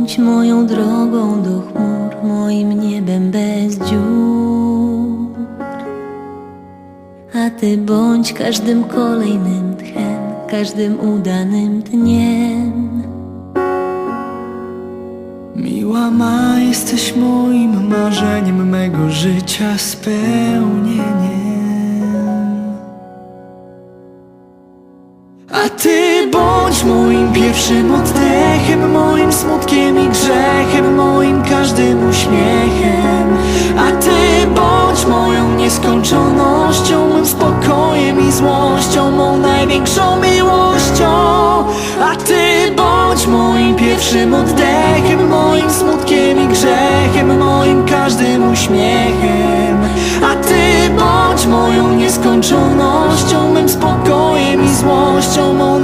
bądź moją drogą do chmur, moim niebem bez dziur. A ty bądź każdym kolejnym tchem, każdym udanym dniem. Miła ma, jesteś moim marzeniem, mego życia spełnieniem. A ty bądź moim pierwszym oddechem, moim smutkiem i grzechem, moim każdym uśmiechem. A ty bądź moją nieskończonością, mym spokojem i złością, mą największą miłością. A ty bądź moim pierwszym oddechem, moim smutkiem i grzechem, moim każdym uśmiechem. A ty bądź moją nieskończonością, mym spokojem що мов